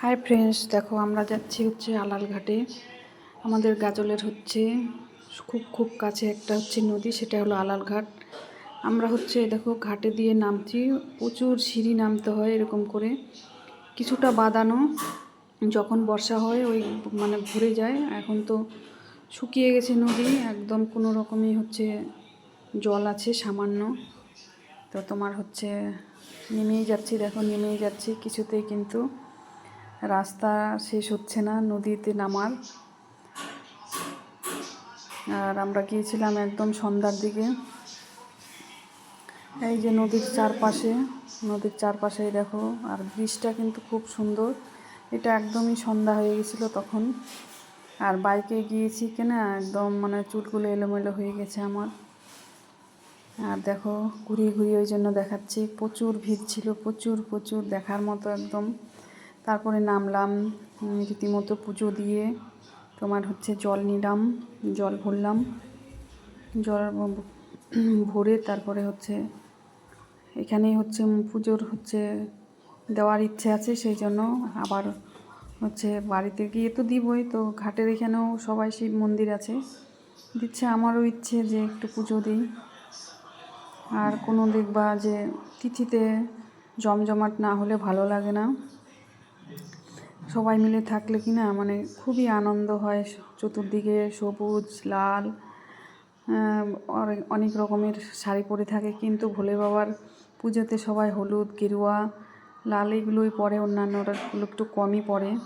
Hi friends দেখো আমরা যাচ্ছি হচ্ছে আলাল ঘাটে আমাদের গাজলের হচ্ছে খুব খুব কাছে একটা হচ্ছে নদী, সেটা হলো আলাল ঘাট আমরা হচ্ছে দেখো ঘাটে দিয়ে নামছি, প্রচুর সিঁড়ি নামতে হয় এরকম করে। কিছুটা বাঁধানো যখন বর্ষা হয় ওই মানে ভরে যায়। এখন তো শুকিয়ে গেছে নদী, একদম কোনো রকমই হচ্ছে জল আছে সামান্য। তো তোমার হচ্ছে নেমেই যাচ্ছি, দেখো নেমেই যাচ্ছি কিছুতেই কিন্তু। রাস্তা শেষ হচ্ছে না, নদীতে নামার। আর আমরা গিয়েছিলাম একদম সন্ধ্যার দিকে। এই যে নদীর চারপাশে নদীর চারপাশে দেখো, আর ব্রিজটা কিন্তু খুব সুন্দর। এটা একদমই সন্ধ্যা হয়ে গেছিল তখন। আর বাইকে গিয়েছি কিনা, একদম মানে চুলগুলো এলোমেলো হয়ে গেছে আমার। আর দেখো, ঘুরিয়ে ঘুরিয়ে ওই জন্য দেখাচ্ছি। প্রচুর ভিড় ছিল, প্রচুর প্রচুর দেখার মতো একদম। তারপরে নামলাম রীতিমতো পুজো দিয়ে তোমার হচ্ছে জল নিলাম, জল ভরলাম। জল ভরে তারপরে হচ্ছে এখানেই হচ্ছে পুজোর হচ্ছে দেওয়ার ইচ্ছে আছে, সেই জন্য আবার হচ্ছে বাড়িতে গিয়ে তো দিবই, তো ঘাটের এখানেও সবাই শিব মন্দির আছে। দিচ্ছে আমারও ইচ্ছে যে একটু পুজো দিই। আর কোনো দেখবা যে তিথিতে জমজমাট না হলে ভালো লাগে না। সবাই মিলে থাকলে কি না মানে খুবই আনন্দ হয়। চতুর্দিকে সবুজ, লাল অনেক- রকমের শাড়ি পরে থাকে। কিন্তু ভোলে বাবার পুজোতে সবাই হলুদ, গেরুয়া, লাল এগুলোই পরে অন্যান্যগুলো একটু কমই পরে।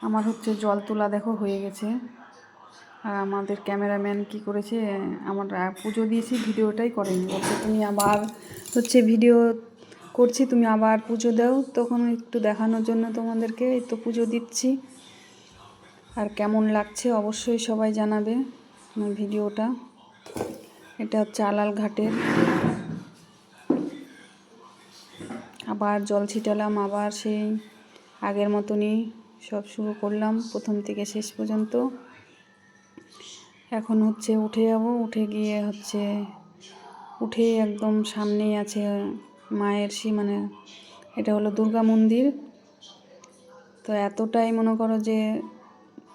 আমার হচ্ছে জল তোলা দেখো হয়ে গেছে। আর আমাদের ক্যামেরাম্যান কি করেছে, আমার পুজো দিয়েছি, ভিডিওটাই করেনি। বলছে তুমি আবার হচ্ছে ভিডিও করছি, তুমি আবার পুজো দাও। তখন একটু দেখানোর জন্য তোমাদেরকে এই তো পুজো দিচ্ছি। আর কেমন লাগছে অবশ্যই সবাই জানাবে আমার ভিডিওটা। এটা হচ্ছে আলাল ঘাটের। আবার জল ছিটালাম, আবার সেই আগের মতনই সব শুরু করলাম, প্রথম থেকে শেষ পর্যন্ত। এখন হচ্ছে উঠে যাব, উঠে গিয়ে হচ্ছে, উঠে একদম সামনেই আছে মায়ের সি মানে এটা হলো দুর্গা মন্দির। তো এতটাই মনে করো যে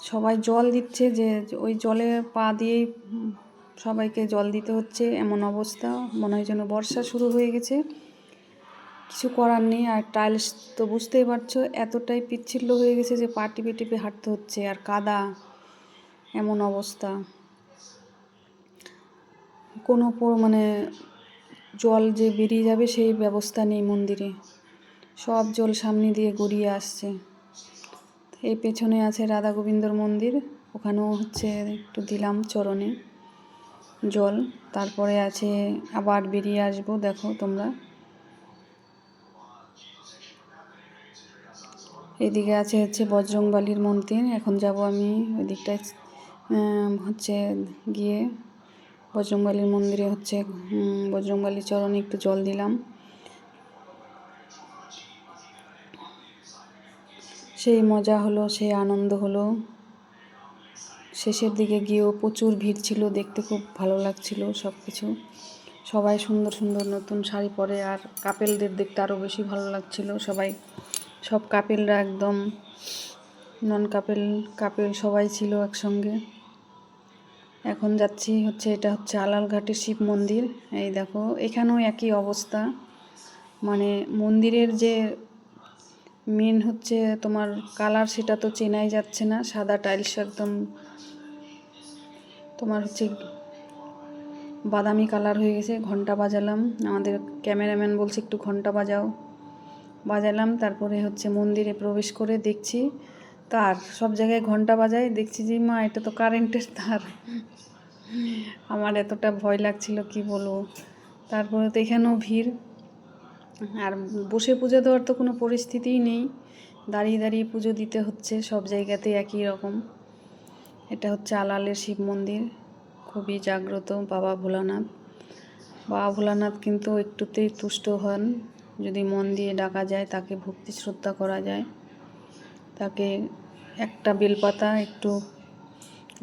সবাই জল দিচ্ছে যে ওই জলে পা দিয়েই সবাইকে জল দিতে হচ্ছে এমন অবস্থা। মনে হয় যেন বর্ষা শুরু হয়ে গেছে। কিছু করার নেই আর টাইলস তো বুঝতেই পারছ এতটাই পিচ্ছিল্য হয়ে গেছে যে পা টিপে টিপে হাঁটতে হচ্ছে আর কাদা এমন অবস্থা। কোনো মানে জল যে বেরিয়ে যাবে সেই ব্যবস্থা নেই মন্দিরে। সব জল সামনে দিয়ে গড়িয়ে আসছে। এই পেছনে আছে রাধা গোবিন্দর মন্দির। ওখানেও হচ্ছে একটু দিলাম চরণে জল। তারপরে আছে আবার বেরিয়ে আসব, দেখো তোমরা। এদিকে আছে হচ্ছে বজরংবালির মন্দির। এখন যাব আমি ওই দিকটায় হচ্ছে গিয়ে বজরংবালির মন্দিরে হচ্ছে বজরংবালির চরণে একটু জল দিলাম। সেই মজা হলো, সেই আনন্দ হলো। শেষের দিকে গিয়েও প্রচুর ভিড় ছিল, দেখতে খুব ভালো লাগছিল সব কিছু সবাই সুন্দর সুন্দর নতুন শাড়ি পরে, আর কাপেলদের দেখতে আরও বেশি ভালো লাগছিল সবাই। সব কাপেলরা একদম নন কাপেল কাপেল সবাই ছিল একসঙ্গে। এখন যাচ্ছি হচ্ছে, এটা হচ্ছে আলালঘাটের শিব মন্দির। এই দেখো, এখানেও একই অবস্থা। মানে মন্দিরের যে মেন হচ্ছে তোমার কালার সেটা তো চেনাই যাচ্ছে না। সাদা টাইলস একদম তোমার হচ্ছে বাদামি কালার হয়ে গেছে। ঘণ্টা বাজালাম। আমাদের ক্যামেরাম্যান বলছে, একটু ঘণ্টা বাজাও। বাজালাম, তারপরে হচ্ছে মন্দিরে প্রবেশ করে দেখছি। তার, সব জায়গায় ঘণ্টা বাজায় দেখছি যে, মা, এটা তো কারেন্টের তার। আমার এতটা ভয় লাগছিল, কি বলব? তারপরে তো এখানেও ভিড়। আর বসে পুজো দেওয়ার তো কোনো পরিস্থিতিই নেই। দাঁড়িয়ে দাঁড়িয়ে পুজো দিতে হচ্ছে, সব জায়গাতে একই রকম। এটা হচ্ছে আলালের শিব মন্দির, খুবই জাগ্রত বাবা ভোলানাথ। বাবা ভোলানাথ কিন্তু একটুতেই তুষ্ট হন। যদি মন দিয়ে ডাকা যায়, তাকে ভক্তি শ্রদ্ধা করা যায়। তাকে একটা বেলপাতা, একটু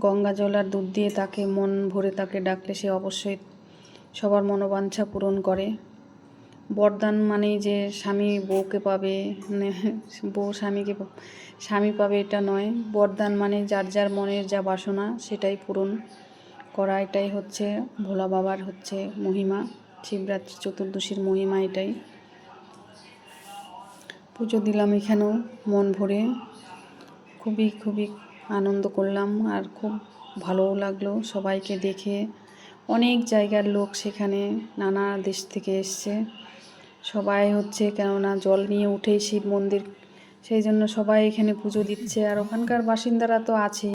গঙ্গা জল আর দুধ দিয়ে তাকে মন ভরে তাকে ডাকলে সে অবশ্যই সবার মনোবাঞ্ছা পূরণ করে। বরদান মানে যে স্বামী বউকে পাবে মানে বউ স্বামীকে স্বামী পাবে এটা নয়। বরদান মানে যার যার মনের যা বাসনা সেটাই পূরণ করা, এটাই হচ্ছে ভোলা বাবার হচ্ছে মহিমা, শিবরাত্রি চতুর্দশীর মহিমা এটাই। পুজো দিলাম এখানেও মন ভরে। খুবই খুবই আনন্দ করলাম আর খুব ভালোও লাগল সবাইকে দেখে। অনেক জায়গার লোক সেখানে নানা দেশ থেকে এসছে। সবাই হচ্ছে কেননা জল নিয়ে উঠেই শিব মন্দির, সেই জন্য সবাই এখানে পুজো দিচ্ছে আর ওখানকার বাসিন্দারা তো আছেই।